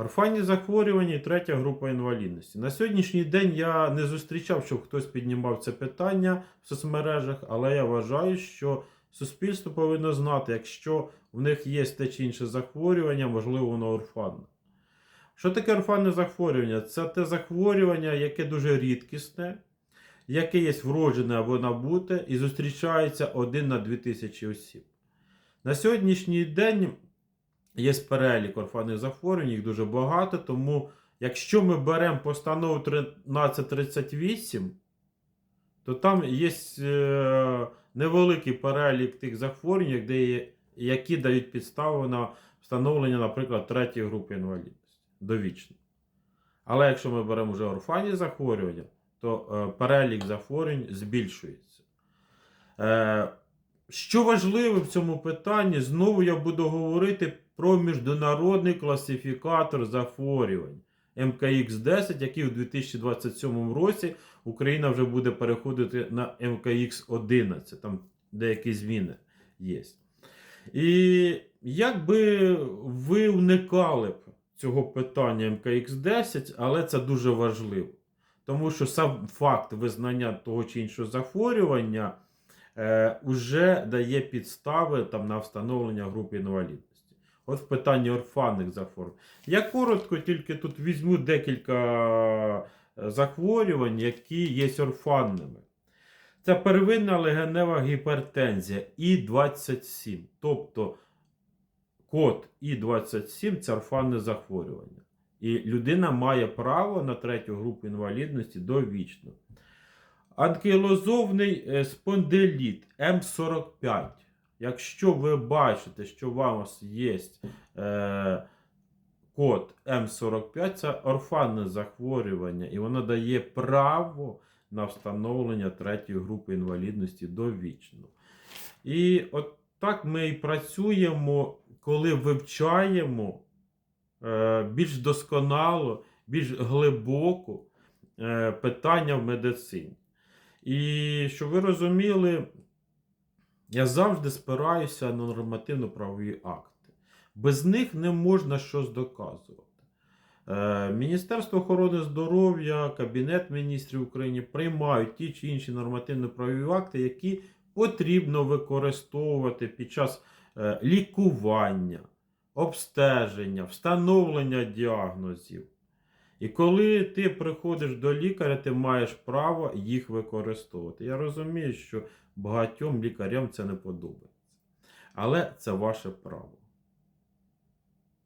Орфанні захворювання і третя група інвалідності. На сьогоднішній день я не зустрічав, щоб хтось піднімав це питання в соцмережах, але я вважаю, що суспільство повинно знати, якщо в них є те чи інше захворювання, можливо, воно орфанне. Що таке орфанне захворювання? Це те захворювання, яке дуже рідкісне, яке є вроджене або набуте, і зустрічається один на 2000 осіб. На сьогоднішній день є перелік орфанних захворювань, їх дуже багато, тому якщо ми беремо постанову 1338, то там є е, невеликий перелік тих захворювань, де які дають підставу на встановлення, наприклад, третьої групи інвалідності довічно. Але якщо ми беремо вже орфанні захворювання, то е, перелік захворювань збільшується. Е, що важливо в цьому питанні, знову я буду говорити про міжнародний класифікатор захворювань МКХ-10, який у 2027 році Україна вже буде переходити на МКХ-11, там деякі зміни є. І як би ви уникали б цього питання МКХ-10, але це дуже важливо. Тому що сам факт визнання того чи іншого захворювання е, уже дає підстави там, на встановлення групи інвалідності. От в питанні орфанних захворювань. Я коротко тільки тут візьму декілька е, захворювань, які є орфанними. Це первинна легенева гіпертензія І27. Тобто код І27 це орфанне захворювання. І людина має право на третю групу інвалідності довічно. Анкілозовний е, спондиліт М45. Якщо ви бачите, що у вас є е, код М45, це орфанне захворювання, і воно дає право на встановлення третьої групи інвалідності довічно. І от так ми і працюємо, коли вивчаємо е, більш досконало, більш глибоко е, питання в медицині. І щоб ви розуміли, я завжди спираюся на нормативно-правові акти. Без них не можна щось доказувати. Е, Міністерство охорони здоров'я, Кабінет міністрів України приймають ті чи інші нормативно-правові акти, які потрібно використовувати під час е, лікування, обстеження, встановлення діагнозів. І коли ти приходиш до лікаря, ти маєш право їх використовувати. Я розумію, що багатьом лікарям це не подобається. Але це ваше право.